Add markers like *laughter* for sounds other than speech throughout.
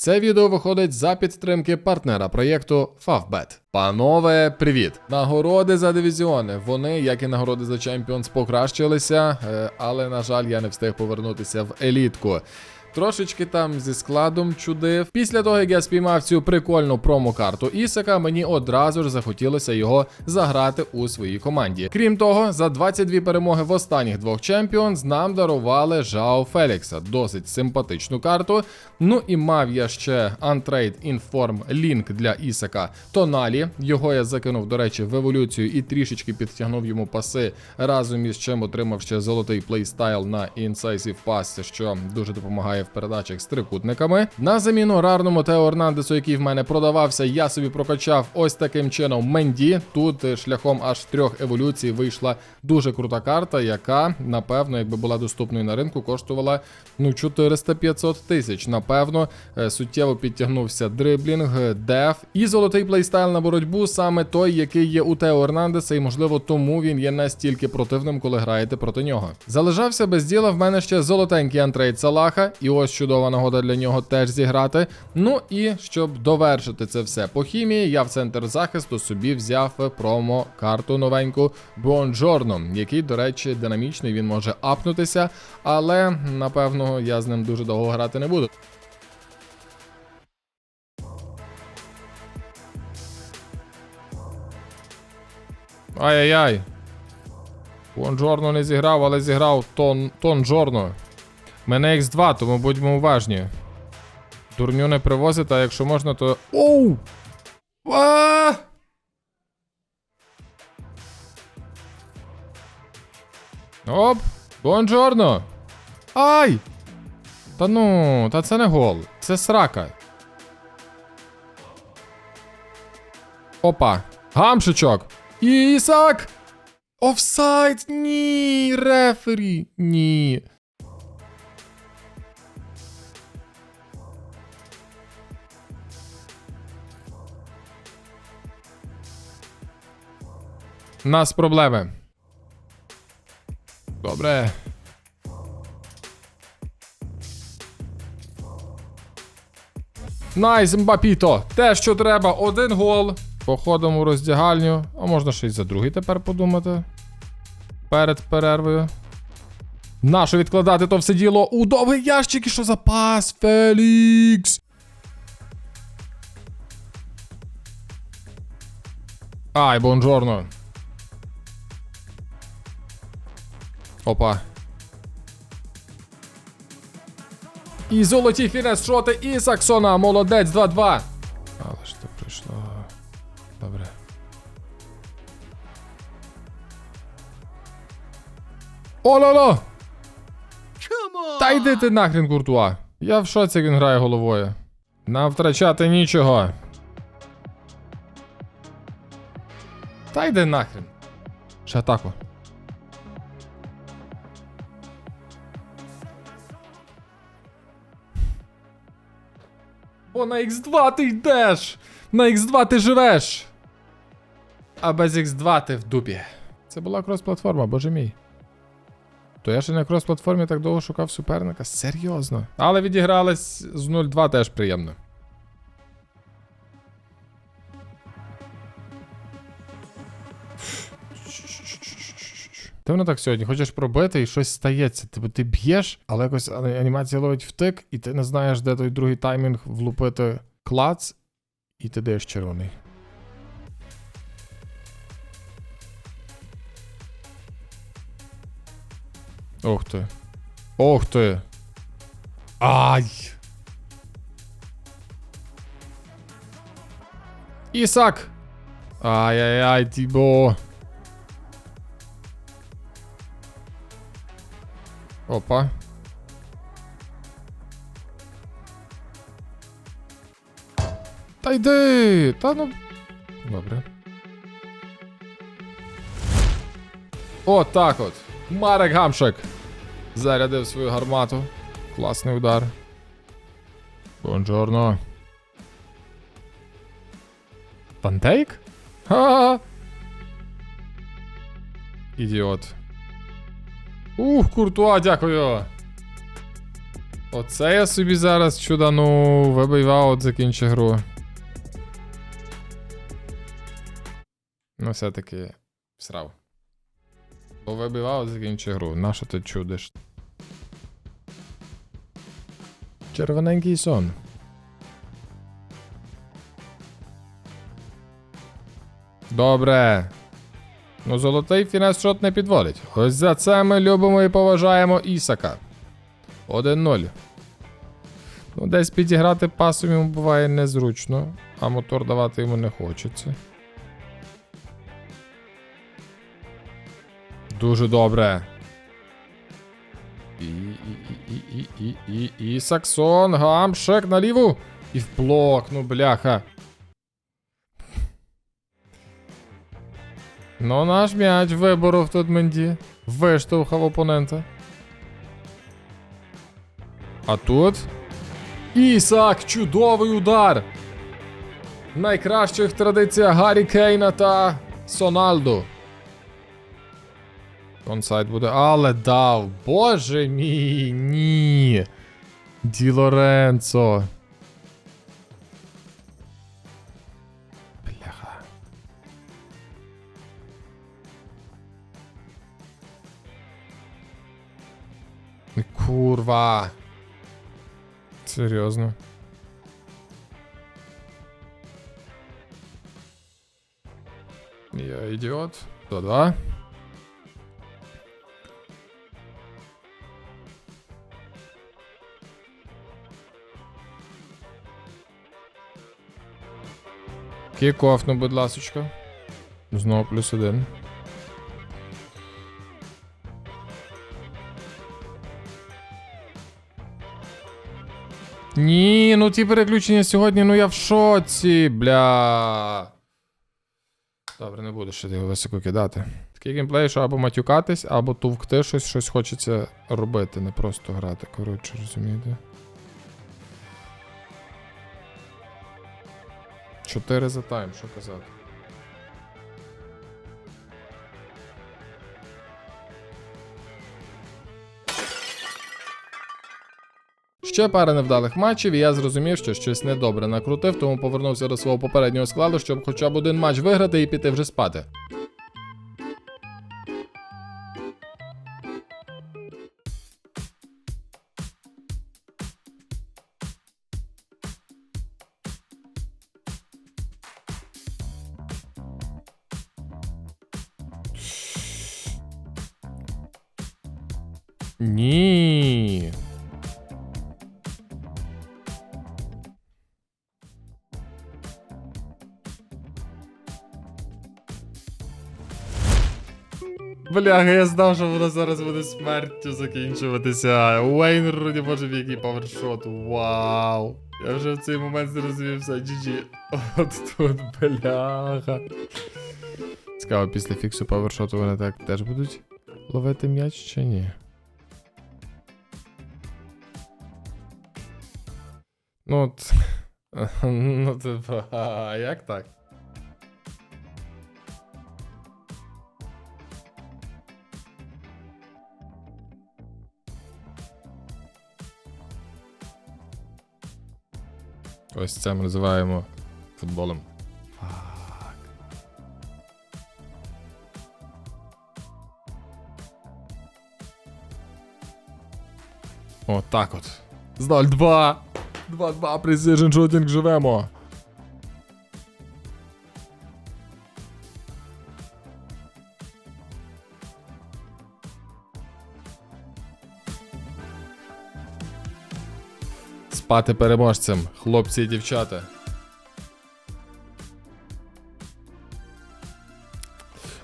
Це відео виходить за підтримки партнера проєкту Favbet. Панове, привіт! Нагороди за дивізіони. Вони, як і нагороди за чемпіонс, покращилися, е, але, на жаль, я не встиг повернутися в елітку. Трошечки там зі складом чудив. Після того, як я спіймав цю прикольну промокарту Ісака, мені одразу ж захотілося його заграти у своїй команді. Крім того, за 22 перемоги в останніх двох Champions нам дарували Жао Фелікса, досить симпатичну карту. Ну і мав я ще Untrade Inform Link для Ісака Тоналі. Його я закинув, до речі, в еволюцію і трішечки підтягнув йому паси, разом із чим отримав ще золотий плейстайл на Incisive Pass, що дуже допомагає в передачах з трикутниками. На заміну рарному Тео Орнандесу, який в мене продавався, я собі прокачав ось таким чином Менді. Тут е, шляхом аж трьох еволюцій вийшла дуже крута карта, яка, напевно, якби була доступною на ринку, коштувала ну 400-500 тисяч. Напевно, е, суттєво підтягнувся дриблінг, е, деф і золотий плейстайл на боротьбу, саме той, який є у Тео Орнандеса, і можливо тому він є настільки противним, коли граєте проти нього. Залежався без діла в мене ще золотенький антрейд Салаха, і ось чудова нагода для нього теж зіграти. Ну і щоб довершити це все по хімії, я в центр захисту собі взяв промо-карту новеньку Бонжорно, який, до речі, динамічний, він може апнутися, але напевно я з ним дуже довго грати не буду. Ай-яй-яй. Бонжорно не зіграв, але зіграв Тон, Тон. Мене X2, тому будьмо уважні. Дурню не привозить, а якщо можна, то. Оу! Оп! Бонжорно! Ай! Та ну, та це не гол. Це срака. Опа. Гамшичок. Ісак! Офсайд! Ні! Рефері! Ні. Нас проблеми. Добре. Найс, Мбапіто! Те, що треба, один гол. Походимо у роздягальню. А можна ще й за другий тепер подумати. Перед перервою. Нащо відкладати то все діло у довгий ящик і що за пас, Фелікс? Ай, бонжорно. Опа. І золоті фінес шоти і Саксона. Молодець 2-2. Але ж то прийшло. Добре. О-ло-ло! Та йди ти нахрен, Куртуа. Я в шоці він грає головою. Нам втрачати нічого. Та йди нахрен. Ще атаку. О, на X2 ти йдеш! На X2 ти живеш! А без X2 ти в дупі. Це була крос-платформа, боже мій. То я ще на крос-платформі так довго шукав суперника. Серйозно. Але відігрались з 0-2 теж приємно. Ти воно так сьогодні хочеш пробити і щось стається. Ти, ти б'єш, але якось анімація ловить втик, і ти не знаєш, де той другий таймінг влупити клац, і ти даєш червоний. Ох ти. Ох ти. Ай! Ісак! Ай-яй-яй, Тібо. Опа. Та йди! Та ну. Добре. О, так от. Марек Гамшик. Зарядив свою гармату. Класний удар. Бонжорно. Пантейк? Ха! Ідіот. Ух, Куртуа, дякую. Оце я собі зараз чудану вибий ваут, закінчу гру. Ну, все-таки всрав. Бо вибив ваут, закінчу гру. Нащо ти чудиш? Червоненький сон. Добре. Ну, золотий фінес шот не підводить. Ось за це ми любимо і поважаємо Ісака. 1-0. Ну, десь підіграти пасом йому буває незручно, а мотор давати йому не хочеться. Дуже добре. І, і, і, і, і, і, і Саксон, гамшек наліву. І в блок, ну бляха. Ну, наш м'яч виборов тут Менді. Виштовхав опонента. А тут. Ісак, чудовий удар! Найкращих традиціях Гаррі Кейна та Соналду. Онсайд буде, але дав. Боже мій, ні. Ді Лоренцо. Курва. Серйозно. Я ідіот. До два. Кікоф, ну будь ласочка. Знову плюс один. Ні, ну ті переключення сьогодні, ну я в шоці, бля. Добре, не буду ще високо кидати. Такий геймплей, що або матюкатись, або тувкти щось, щось хочеться робити, не просто грати. Коротше, розумієте. Чотири за тайм, що казати. Ще пара невдалих матчів, і я зрозумів, що щось недобре накрутив, тому повернувся до свого попереднього складу, щоб хоча б один матч виграти і піти вже спати. Бляга, я знав, що воно зараз буде смертю закінчуватися. Уейн Руді, боже, в який павершот. Вау. Я вже в цей момент зрозумів все, GG. От тут, бляха. Цікаво, після фіксу павершоту вони так теж будуть ловити м'яч чи ні? Ну, от. *laughs* Ну, *laughs* типа, як так? Ось це ми називаємо футболом. Отак от. З 0-2. 2-2 Precision Shooting живемо. Спати переможцем, хлопці і дівчата.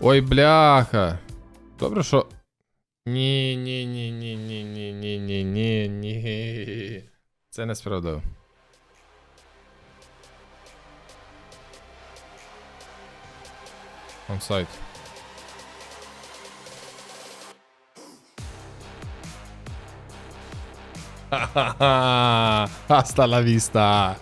Ой, бляха. Добре, що. Ні, ні, ні, ні, ні, ні, ні, ні, ні, ні. Це несправедливо. Онсайд. Ха-ха-ха! *laughs* Hasta la vista!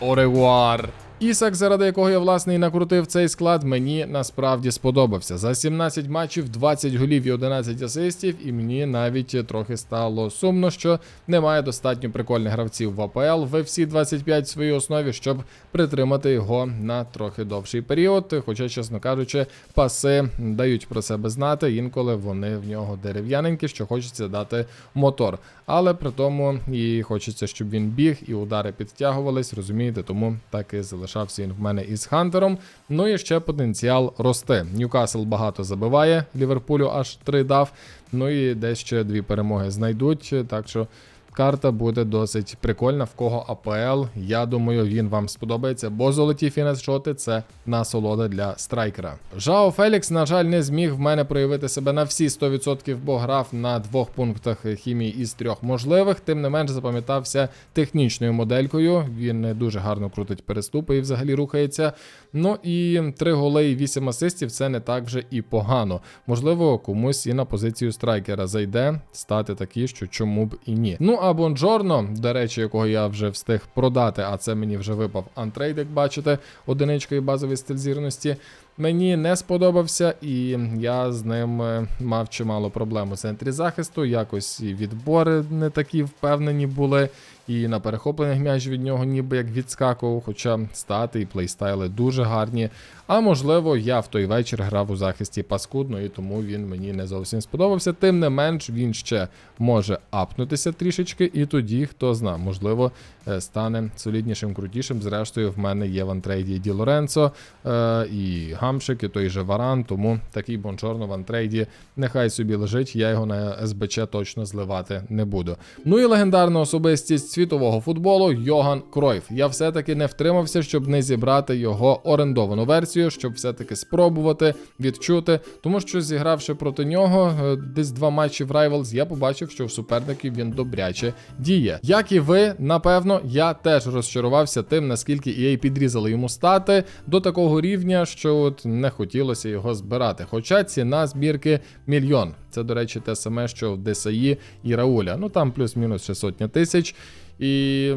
Au revoir! Ісак, заради якого я власне і накрутив цей склад, мені насправді сподобався. За 17 матчів, 20 голів і 11 асистів, і мені навіть трохи стало сумно, що немає достатньо прикольних гравців в АПЛ в всі 25 в своїй основі, щоб притримати його на трохи довший період. Хоча, чесно кажучи, паси дають про себе знати, інколи вони в нього дерев'яненькі, що хочеться дати мотор. Але при тому і хочеться, щоб він біг, і удари підтягувались, розумієте, тому так і залишався він в мене із Хантером. Ну і ще потенціал росте. Ньюкасл багато забиває, Ліверпулю аж три дав. Ну і десь ще дві перемоги знайдуть. Так що карта буде досить прикольна. В кого АПЛ, я думаю, він вам сподобається, бо золоті фінес-шоти це насолода для страйкера. Жао Фелікс, на жаль, не зміг в мене проявити себе на всі 100%, бо грав на двох пунктах хімії із трьох можливих. Тим не менш запам'ятався технічною моделькою. Він не дуже гарно крутить переступи і взагалі рухається. Ну і три голи і вісім асистів це не так вже і погано. Можливо, комусь і на позицію страйкера зайде стати такі, що чому б і ні. Ну а Бонджорно, до речі, якого я вже встиг продати, а це мені вже випав антрейд, як бачите, одиничка і базовий стиль зірності. Мені не сподобався, і я з ним е, мав чимало проблем у центрі захисту. Якось і відбори не такі впевнені були. І на перехоплених м'яч від нього ніби як відскакував, хоча стати і плейстайли дуже гарні. А можливо, я в той вечір грав у захисті паскудно, і тому він мені не зовсім сподобався. Тим не менш, він ще може апнутися трішечки, і тоді, хто зна, можливо, е, стане соліднішим, крутішим. Зрештою, в мене є в антрейді Ді Лоренцо е, і Гамшик, і той же Варан, тому такий бончорно в антрейді нехай собі лежить, я його на СБЧ точно зливати не буду. Ну і легендарна особистість світового футболу Йоган Кройф. Я все-таки не втримався, щоб не зібрати його орендовану версію, щоб все-таки спробувати відчути. Тому що зігравши проти нього е, десь два матчі в Rivals, я побачив, що в суперників він добряче діє. Як і ви, напевно, я теж розчарувався тим, наскільки EA підрізали йому стати до такого рівня, що от не хотілося його збирати. Хоча ціна збірки мільйон. Це, до речі, те саме, що в ДСАІ і Рауля. Ну там плюс-мінус ще сотня тисяч. І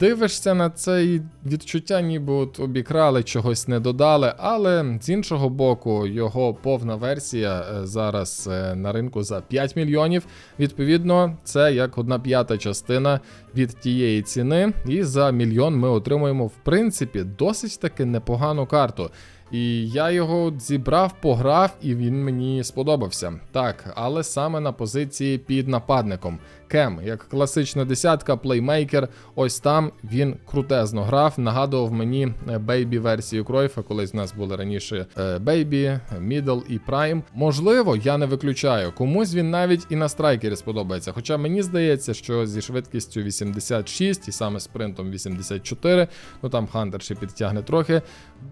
дивишся на це і відчуття, ніби от обікрали, чогось не додали. Але з іншого боку, його повна версія е, зараз е, на ринку за 5 мільйонів. Відповідно, це як одна п'ята частина від тієї ціни. І за мільйон ми отримуємо, в принципі, досить таки непогану карту. І я його зібрав, пограв, і він мені сподобався. Так, але саме на позиції під нападником. Кем, як класична десятка, плеймейкер. Ось там він крутезно грав. Нагадував мені бейбі версію Кройфа. Колись в нас були раніше бейбі, мідл і прайм. Можливо, я не виключаю. Комусь він навіть і на страйкері сподобається. Хоча мені здається, що зі швидкістю 86 і саме спринтом 84, ну там Хантер ще підтягне трохи.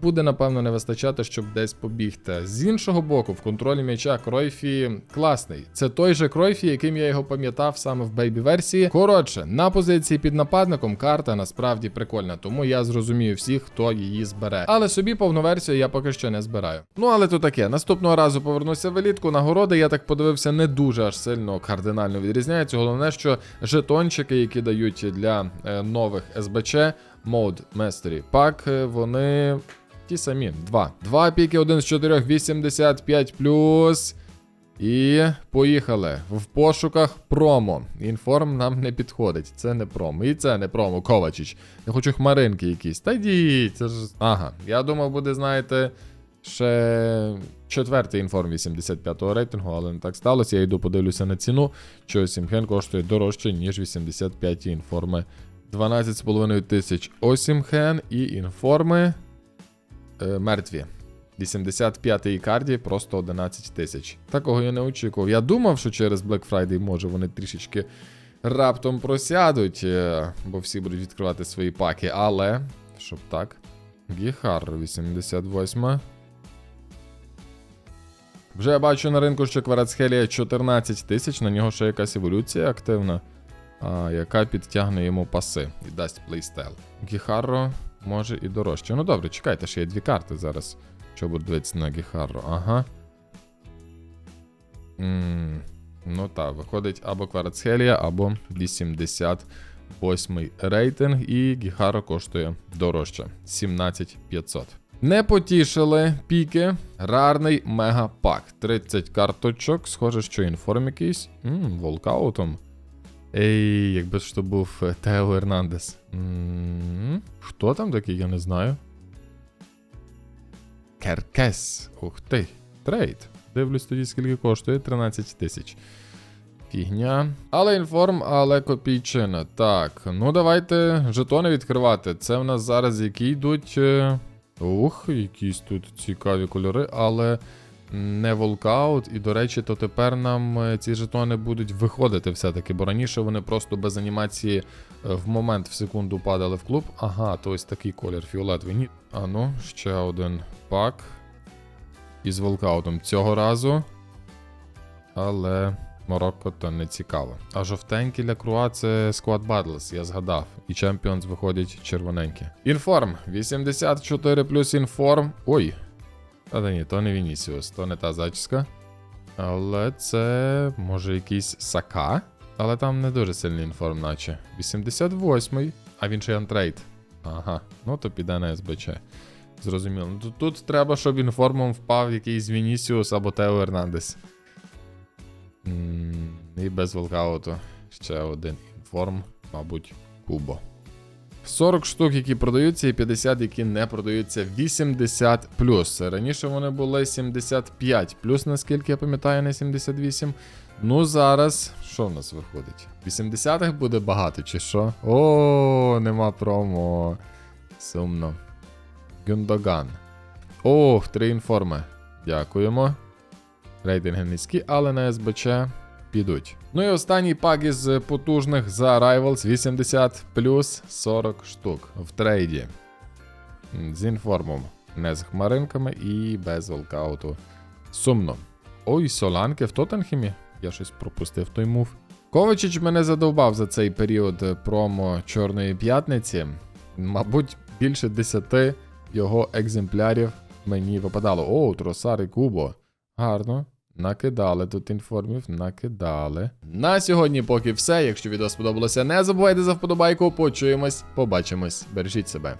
Буде, напевно, не вистачати, щоб десь побігти. З іншого боку, в контролі м'яча Кройфі класний. Це той же Кройфі, яким я його пам'ятав саме в бейбі-версії. Коротше, на позиції під нападником карта насправді прикольна, тому я зрозумію всіх, хто її збере. Але собі повну версію я поки що не збираю. Ну але то таке. Наступного разу повернуся в елітку. Нагороди, я так подивився, не дуже аж сильно кардинально відрізняються. Головне, що жетончики, які дають для е, нових СБЧ, Mode Mastery Pack, вони. Ті самі, два. Два піки, один з чотирьох, 85 плюс. І поїхали. В пошуках промо. Інформ нам не підходить. Це не промо. І це не промо, Ковачич. Я хочу хмаринки якісь. Та йдіть, це ж. Ага. Я думав, буде, знаєте, ще четвертий інформ 85-го рейтингу, але не так сталося. Я йду подивлюся на ціну. Що Сімхен коштує дорожче, ніж 85 інформи. 12,5 тисяч Осімхен і інформи е, мертві. 85-й карді просто 11 тисяч. Такого я не очікував. Я думав, що через Black Friday може вони трішечки раптом просядуть, е, бо всі будуть відкривати свої паки, але щоб так. Гіхар 88. Вже я бачу на ринку, що Кварацхелія 14 тисяч, на нього ще якась еволюція активна, а, яка підтягне йому паси і дасть плейстайл. Гіхарро може і дорожче. Ну добре, чекайте, ще є дві карти зараз. Що буде дивитися на Гіхарро? Ага. м ну так, виходить або Кварацхелія, або 80 восьмий рейтинг, і Гіхара коштує дорожче 17500. Не потішили піки. Рарний мегапак. 30 карточок. Схоже, що інформ якийсь. Ммм, волкаутом. Ей, якби ж то був Тео Ернандес. м Хто там такий, я не знаю. Керкес. Ух ти. Трейд. Дивлюсь тоді, скільки коштує 13 тисяч. Фігня. Але інформ, але копійчина. Так, ну давайте жетони відкривати. Це в нас зараз які йдуть. е, Ух, якісь тут цікаві кольори, але не волкаут. І, до речі, то тепер нам е, ці жетони будуть виходити все-таки, бо раніше вони просто без анімації е, в момент в секунду падали в клуб. Ага, то ось такий колір фіолетовий. Ні. А ну, ще один пак. Із волкаутом цього разу. Але Марокко то не цікаво. А жовтенький для Круа це Squad Battles, я згадав. І Champions виходять червоненькі. Інформ. 84 плюс інформ. Ой. Та да ні, то не Вінісіус, то не та зачіска. Але це може якийсь Сака. Але там не дуже сильний інформ, наче. 88-й. А він ще антрейд. Ага, ну то піде на СБЧ. Зрозуміло. Ну, Тут, тут треба, щоб інформом впав якийсь Вінісіус або Тео Ернандес. І без волкауту. Ще один інформ, мабуть, Кубо. 40 штук, які продаються, і 50, які не продаються 80 плюс. Раніше вони були 75 плюс, наскільки я пам'ятаю, не 78. Ну зараз, що в нас виходить? 80-х буде багато, чи що? О, нема промо. Сумно. Гюндоган. Ох, три інформи. Дякуємо. Рейтинги низькі, але на СБЧ підуть. Ну і останній пак із потужних за Rivals 80 плюс 40 штук в трейді. З інформом. Не з хмаринками і без волкауту. Сумно. Ой, соланки в Тоттенхемі. Я щось пропустив той мув. Ковачич мене задовбав за цей період промо Чорної п'ятниці. Мабуть, більше 10 його екземплярів мені випадало. О, Тросар і Кубо. Гарно. Накидали тут інформів, накидали. На сьогодні поки все. Якщо відео сподобалося, не забувайте за вподобайку. Почуємось, побачимось. Бережіть себе.